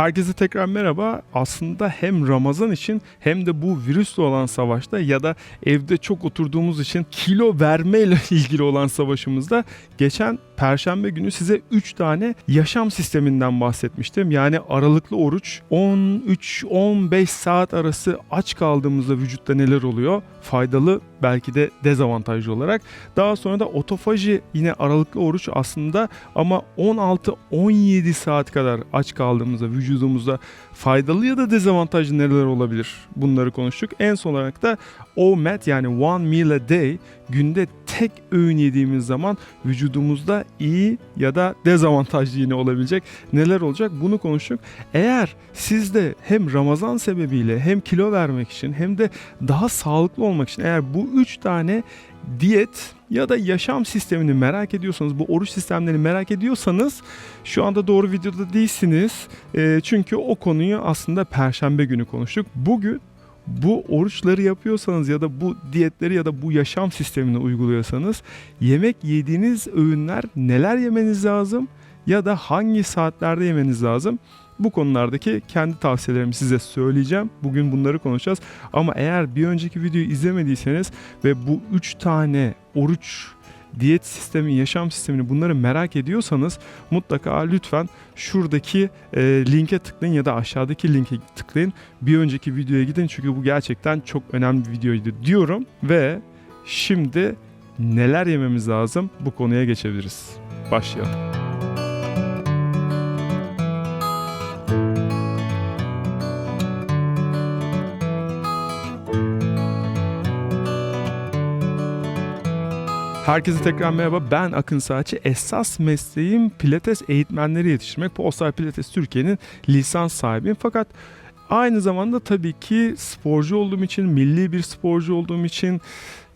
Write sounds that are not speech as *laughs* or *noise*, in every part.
Herkese tekrar merhaba. Aslında hem Ramazan için hem de bu virüsle olan savaşta ya da evde çok oturduğumuz için kilo vermeyle *laughs* ilgili olan savaşımızda geçen Perşembe günü size 3 tane yaşam sisteminden bahsetmiştim. Yani aralıklı oruç 13-15 saat arası aç kaldığımızda vücutta neler oluyor? Faydalı belki de dezavantajlı olarak. Daha sonra da otofaji yine aralıklı oruç aslında ama 16-17 saat kadar aç kaldığımızda vücudumuzda faydalı ya da dezavantajlı neler olabilir? Bunları konuştuk. En son olarak da OMAD yani One Meal a Day günde tek öğün yediğimiz zaman vücudumuzda iyi ya da dezavantajlı yine olabilecek neler olacak bunu konuştuk. Eğer siz de hem Ramazan sebebiyle hem kilo vermek için hem de daha sağlıklı olmak için eğer bu üç tane diyet ya da yaşam sistemini merak ediyorsanız, bu oruç sistemlerini merak ediyorsanız şu anda doğru videoda değilsiniz. Ee, çünkü o konuyu aslında perşembe günü konuştuk. Bugün bu oruçları yapıyorsanız ya da bu diyetleri ya da bu yaşam sistemini uyguluyorsanız yemek yediğiniz öğünler neler yemeniz lazım ya da hangi saatlerde yemeniz lazım? Bu konulardaki kendi tavsiyelerimi size söyleyeceğim. Bugün bunları konuşacağız. Ama eğer bir önceki videoyu izlemediyseniz ve bu 3 tane oruç diyet sistemi, yaşam sistemini bunları merak ediyorsanız mutlaka lütfen şuradaki e, linke tıklayın ya da aşağıdaki linke tıklayın. Bir önceki videoya gidin çünkü bu gerçekten çok önemli bir videoydu diyorum ve şimdi neler yememiz lazım bu konuya geçebiliriz. Başlayalım. Herkese tekrar merhaba. Ben Akın Saatçi. Esas mesleğim pilates eğitmenleri yetiştirmek. Polestar Pilates Türkiye'nin lisans sahibiyim. Fakat aynı zamanda tabii ki sporcu olduğum için, milli bir sporcu olduğum için,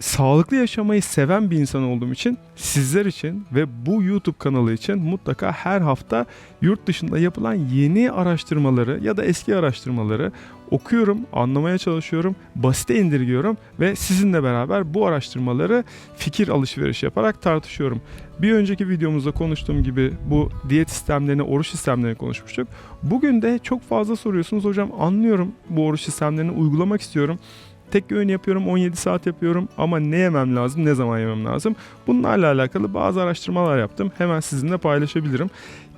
sağlıklı yaşamayı seven bir insan olduğum için sizler için ve bu YouTube kanalı için mutlaka her hafta yurt dışında yapılan yeni araştırmaları ya da eski araştırmaları okuyorum, anlamaya çalışıyorum, basite indirgiyorum ve sizinle beraber bu araştırmaları fikir alışveriş yaparak tartışıyorum. Bir önceki videomuzda konuştuğum gibi bu diyet sistemlerini, oruç sistemlerini konuşmuştuk. Bugün de çok fazla soruyorsunuz hocam anlıyorum bu oruç sistemlerini uygulamak istiyorum. Tek öğün yapıyorum 17 saat yapıyorum ama ne yemem lazım ne zaman yemem lazım. Bunlarla alakalı bazı araştırmalar yaptım. Hemen sizinle paylaşabilirim.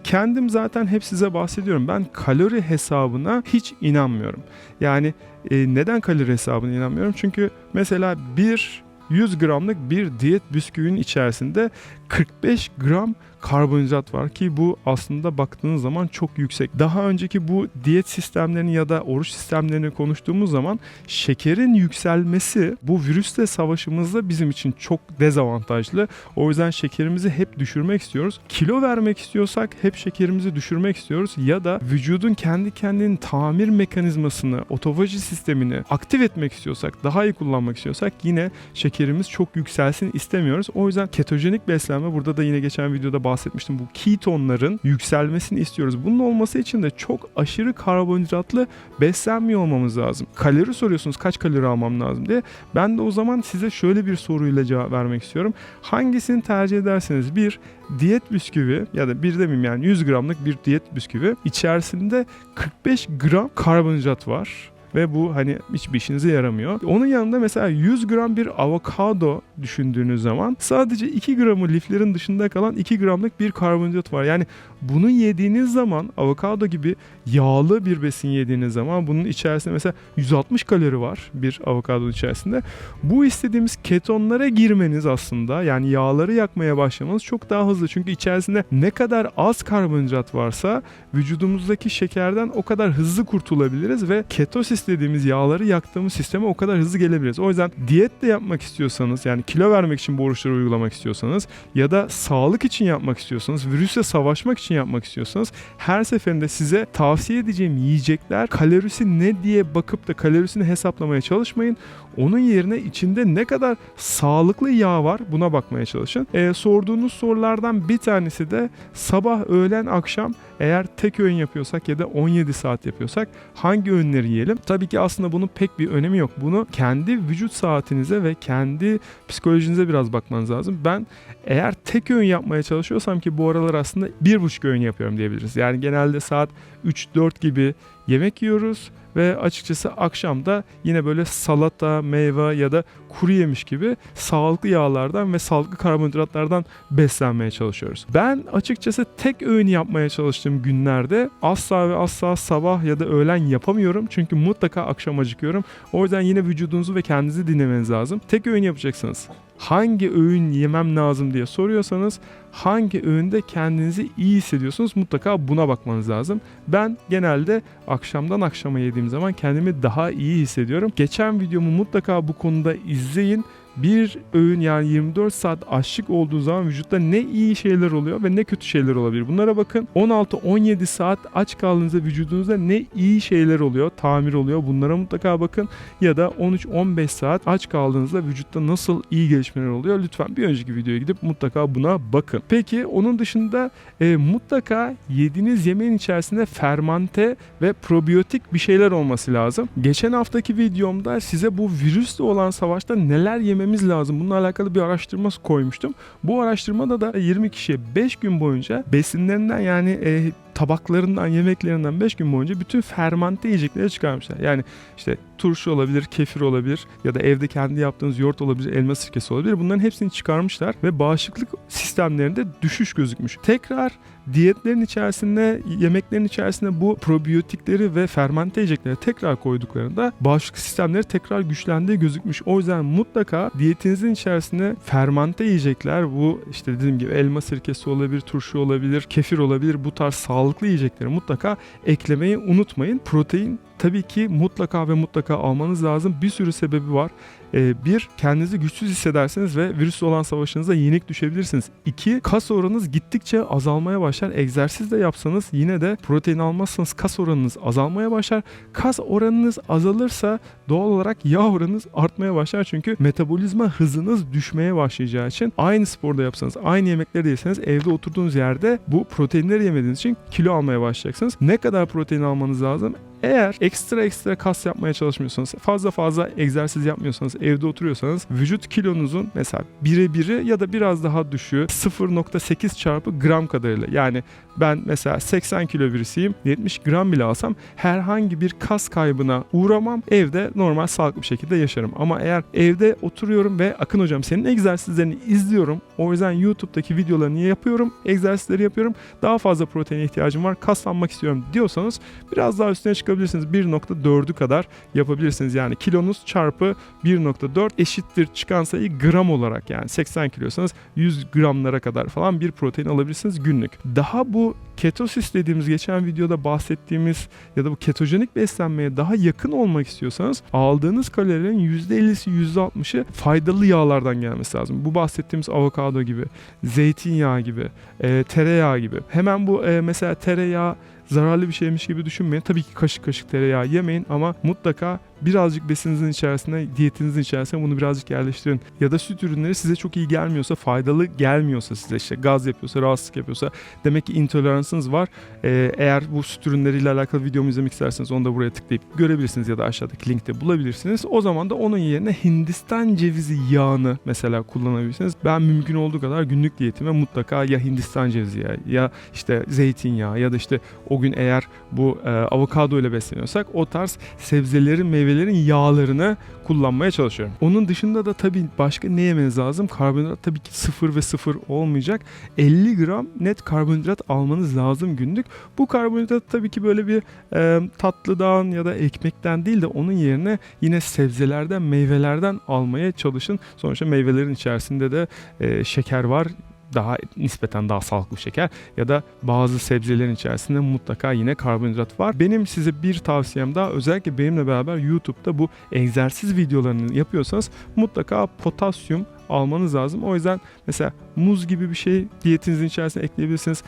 Kendim zaten hep size bahsediyorum. Ben kalori hesabına hiç inanmıyorum. Yani e, neden kalori hesabına inanmıyorum? Çünkü mesela bir 100 gramlık bir diyet bisküvinin içerisinde 45 gram karbonhidrat var ki bu aslında baktığınız zaman çok yüksek. Daha önceki bu diyet sistemlerini ya da oruç sistemlerini konuştuğumuz zaman şekerin yükselmesi bu virüsle savaşımızda bizim için çok dezavantajlı. O yüzden şekerimizi hep düşürmek istiyoruz. Kilo vermek istiyorsak hep şekerimizi düşürmek istiyoruz ya da vücudun kendi kendinin tamir mekanizmasını, otofaji sistemini aktif etmek istiyorsak, daha iyi kullanmak istiyorsak yine şekerimiz çok yükselsin istemiyoruz. O yüzden ketojenik beslenme burada da yine geçen videoda bahsetmiştim. Bu ketonların yükselmesini istiyoruz. Bunun olması için de çok aşırı karbonhidratlı beslenmiyor olmamız lazım. Kalori soruyorsunuz kaç kalori almam lazım diye. Ben de o zaman size şöyle bir soruyla cevap vermek istiyorum. Hangisini tercih ederseniz bir diyet bisküvi ya da bir demeyeyim yani 100 gramlık bir diyet bisküvi içerisinde 45 gram karbonhidrat var ve bu hani hiçbir işinize yaramıyor. Onun yanında mesela 100 gram bir avokado düşündüğünüz zaman sadece 2 gramı liflerin dışında kalan 2 gramlık bir karbonhidrat var. Yani bunu yediğiniz zaman avokado gibi yağlı bir besin yediğiniz zaman bunun içerisinde mesela 160 kalori var bir avokado içerisinde. Bu istediğimiz ketonlara girmeniz aslında yani yağları yakmaya başlamanız çok daha hızlı. Çünkü içerisinde ne kadar az karbonhidrat varsa vücudumuzdaki şekerden o kadar hızlı kurtulabiliriz ve ketosis dediğimiz yağları yaktığımız sisteme o kadar hızlı gelebiliriz. O yüzden diyet de yapmak istiyorsanız yani kilo vermek için bu oruçları uygulamak istiyorsanız ya da sağlık için yapmak istiyorsanız, virüsle savaşmak için yapmak istiyorsanız her seferinde size tavsiye edeceğim yiyecekler kalorisi ne diye bakıp da kalorisini hesaplamaya çalışmayın. Onun yerine içinde ne kadar sağlıklı yağ var buna bakmaya çalışın. Ee, sorduğunuz sorulardan bir tanesi de sabah, öğlen, akşam eğer tek öğün yapıyorsak ya da 17 saat yapıyorsak hangi öğünleri yiyelim? Tabii ki aslında bunun pek bir önemi yok. Bunu kendi vücut saatinize ve kendi psikolojinize biraz bakmanız lazım. Ben eğer tek öğün yapmaya çalışıyorsam ki bu aralar aslında bir buçuk öğün yapıyorum diyebiliriz. Yani genelde saat 3-4 gibi yemek yiyoruz ve açıkçası akşamda yine böyle salata, meyve ya da kuru yemiş gibi sağlıklı yağlardan ve sağlıklı karbonhidratlardan beslenmeye çalışıyoruz. Ben açıkçası tek öğün yapmaya çalıştığım günlerde asla ve asla sabah ya da öğlen yapamıyorum. Çünkü mutlaka akşam acıkıyorum. O yüzden yine vücudunuzu ve kendinizi dinlemeniz lazım. Tek öğün yapacaksınız. Hangi öğün yemem lazım diye soruyorsanız hangi öğünde kendinizi iyi hissediyorsunuz mutlaka buna bakmanız lazım. Ben genelde akşamdan akşama yediğim zaman kendimi daha iyi hissediyorum. Geçen videomu mutlaka bu konuda izleyin. Bir öğün yani 24 saat açlık olduğu zaman vücutta ne iyi şeyler oluyor ve ne kötü şeyler olabilir. Bunlara bakın. 16-17 saat aç kaldığınızda vücudunuzda ne iyi şeyler oluyor, tamir oluyor. Bunlara mutlaka bakın. Ya da 13-15 saat aç kaldığınızda vücutta nasıl iyi gelişmeler oluyor. Lütfen bir önceki videoya gidip mutlaka buna bakın. Peki onun dışında e, mutlaka yediğiniz yemeğin içerisinde fermante ve probiyotik bir şeyler olması lazım. Geçen haftaki videomda size bu virüsle olan savaşta neler yememiz lazım bununla alakalı bir araştırma koymuştum. Bu araştırmada da 20 kişiye 5 gün boyunca besinlerinden yani e, tabaklarından, yemeklerinden 5 gün boyunca bütün fermante yiyecekleri çıkarmışlar. Yani işte turşu olabilir, kefir olabilir ya da evde kendi yaptığınız yoğurt olabilir, elma sirkesi olabilir. Bunların hepsini çıkarmışlar ve bağışıklık sistemlerinde düşüş gözükmüş. Tekrar diyetlerin içerisinde, yemeklerin içerisinde bu probiyotikleri ve fermente yiyecekleri tekrar koyduklarında bağışıklık sistemleri tekrar güçlendiği gözükmüş. O yüzden mutlaka diyetinizin içerisinde fermente yiyecekler bu işte dediğim gibi elma sirkesi olabilir, turşu olabilir, kefir olabilir bu tarz sağlıklı yiyecekleri mutlaka eklemeyi unutmayın. Protein tabii ki mutlaka ve mutlaka almanız lazım. Bir sürü sebebi var. Ee, bir, kendinizi güçsüz hissedersiniz ve virüsle olan savaşınıza yenik düşebilirsiniz. İki, kas oranınız gittikçe azalmaya başlar. Egzersiz de yapsanız yine de protein almazsanız kas oranınız azalmaya başlar. Kas oranınız azalırsa doğal olarak yağ oranınız artmaya başlar. Çünkü metabolizma hızınız düşmeye başlayacağı için aynı sporda yapsanız, aynı yemekleri yeseniz evde oturduğunuz yerde bu proteinleri yemediğiniz için kilo almaya başlayacaksınız. Ne kadar protein almanız lazım? Eğer ekstra ekstra kas yapmaya çalışmıyorsanız, fazla fazla egzersiz yapmıyorsanız, evde oturuyorsanız vücut kilonuzun mesela bire biri ya da biraz daha düşüğü 0.8 çarpı gram kadarıyla. Yani ben mesela 80 kilo birisiyim 70 gram bile alsam herhangi bir kas kaybına uğramam. Evde normal sağlıklı bir şekilde yaşarım. Ama eğer evde oturuyorum ve Akın hocam senin egzersizlerini izliyorum. O yüzden YouTube'daki videolarını yapıyorum. Egzersizleri yapıyorum. Daha fazla proteine ihtiyacım var. Kaslanmak istiyorum diyorsanız biraz daha üstüne çıkabilirsiniz. 1.4'ü kadar yapabilirsiniz. Yani kilonuz çarpı 1.4 eşittir çıkan sayı gram olarak yani 80 kilosanız 100 gramlara kadar falan bir protein alabilirsiniz günlük. Daha bu ketosis dediğimiz geçen videoda bahsettiğimiz ya da bu ketojenik beslenmeye daha yakın olmak istiyorsanız aldığınız kalorilerin %50'si %60'ı faydalı yağlardan gelmesi lazım. Bu bahsettiğimiz avokado gibi, zeytinyağı gibi, e, tereyağı gibi. Hemen bu e, mesela tereyağı zararlı bir şeymiş gibi düşünmeyin. Tabii ki kaşık kaşık tereyağı yemeyin ama mutlaka birazcık besininizin içerisine, diyetinizin içerisine bunu birazcık yerleştirin. Ya da süt ürünleri size çok iyi gelmiyorsa, faydalı gelmiyorsa size işte gaz yapıyorsa, rahatsızlık yapıyorsa demek ki intoleransınız var. Ee, eğer bu süt ürünleriyle alakalı videomu izlemek isterseniz onu da buraya tıklayıp görebilirsiniz ya da aşağıdaki linkte bulabilirsiniz. O zaman da onun yerine Hindistan cevizi yağını mesela kullanabilirsiniz. Ben mümkün olduğu kadar günlük diyetime mutlaka ya Hindistan cevizi yağı ya işte zeytinyağı ya da işte o gün eğer bu e, avokado ile besleniyorsak o tarz sebzelerin, meyvelerin yağlarını kullanmaya çalışıyorum. Onun dışında da tabii başka ne yemeniz lazım? Karbonhidrat tabii ki sıfır ve sıfır olmayacak. 50 gram net karbonhidrat almanız lazım günlük. Bu karbonhidrat tabii ki böyle bir e, tatlıdan ya da ekmekten değil de onun yerine yine sebzelerden, meyvelerden almaya çalışın. Sonuçta meyvelerin içerisinde de e, şeker var daha nispeten daha sağlıklı şeker ya da bazı sebzelerin içerisinde mutlaka yine karbonhidrat var. Benim size bir tavsiyem daha özellikle benimle beraber YouTube'da bu egzersiz videolarını yapıyorsanız mutlaka potasyum almanız lazım. O yüzden mesela muz gibi bir şey diyetinizin içerisine ekleyebilirsiniz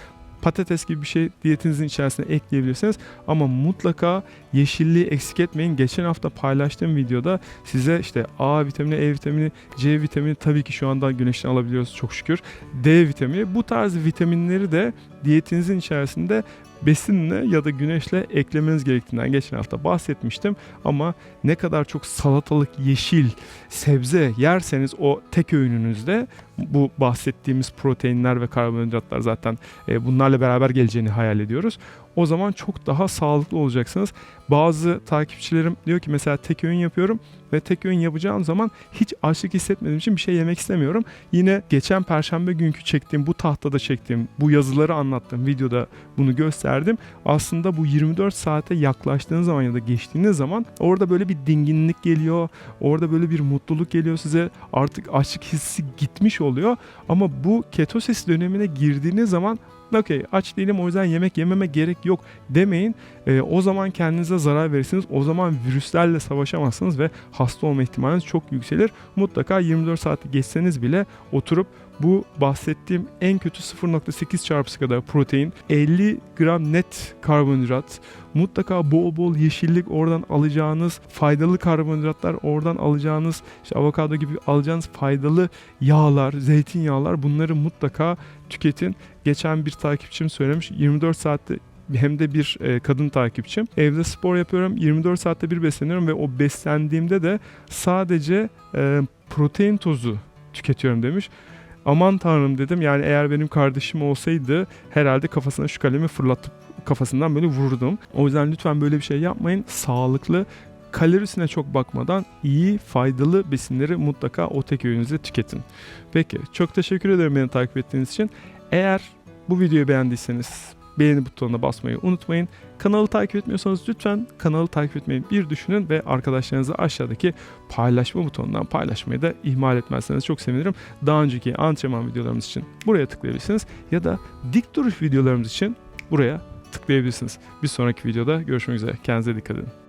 patates gibi bir şey diyetinizin içerisine ekleyebilirsiniz. Ama mutlaka yeşilliği eksik etmeyin. Geçen hafta paylaştığım videoda size işte A vitamini, E vitamini, C vitamini tabii ki şu anda güneşten alabiliyoruz çok şükür. D vitamini bu tarz vitaminleri de diyetinizin içerisinde besinle ya da güneşle eklemeniz gerektiğinden geçen hafta bahsetmiştim. Ama ne kadar çok salatalık, yeşil, sebze yerseniz o tek öğününüzde bu bahsettiğimiz proteinler ve karbonhidratlar zaten e, bunlarla beraber geleceğini hayal ediyoruz. O zaman çok daha sağlıklı olacaksınız. Bazı takipçilerim diyor ki mesela tek öğün yapıyorum ve tek öğün yapacağım zaman hiç açlık hissetmediğim için bir şey yemek istemiyorum. Yine geçen perşembe günkü çektiğim bu tahtada çektiğim bu yazıları anlattığım videoda bunu gösterdim. Aslında bu 24 saate yaklaştığınız zaman ya da geçtiğiniz zaman orada böyle bir dinginlik geliyor. Orada böyle bir mutluluk geliyor size. Artık açlık hissi gitmiş oluyor. Ama bu ketosis dönemine girdiğiniz zaman okey aç değilim o yüzden yemek yememe gerek yok demeyin. Ee, o zaman kendinize zarar verirsiniz. O zaman virüslerle savaşamazsınız ve hasta olma ihtimaliniz çok yükselir. Mutlaka 24 saati geçseniz bile oturup bu bahsettiğim en kötü 0.8 çarpısı kadar protein, 50 gram net karbonhidrat, mutlaka bol bol yeşillik oradan alacağınız, faydalı karbonhidratlar oradan alacağınız, işte avokado gibi alacağınız faydalı yağlar, zeytinyağlar bunları mutlaka tüketin. Geçen bir takipçim söylemiş 24 saatte hem de bir e, kadın takipçim. Evde spor yapıyorum. 24 saatte bir besleniyorum ve o beslendiğimde de sadece e, protein tozu tüketiyorum demiş. Aman tanrım dedim. Yani eğer benim kardeşim olsaydı herhalde kafasına şu kalemi fırlatıp kafasından böyle vururdum. O yüzden lütfen böyle bir şey yapmayın. Sağlıklı kalorisine çok bakmadan iyi, faydalı besinleri mutlaka o tek öğününüzde tüketin. Peki, çok teşekkür ederim beni takip ettiğiniz için. Eğer bu videoyu beğendiyseniz beğeni butonuna basmayı unutmayın. Kanalı takip etmiyorsanız lütfen kanalı takip etmeyi bir düşünün ve arkadaşlarınızla aşağıdaki paylaşma butonundan paylaşmayı da ihmal etmezseniz çok sevinirim. Daha önceki antrenman videolarımız için buraya tıklayabilirsiniz ya da dik duruş videolarımız için buraya tıklayabilirsiniz. Bir sonraki videoda görüşmek üzere. Kendinize dikkat edin.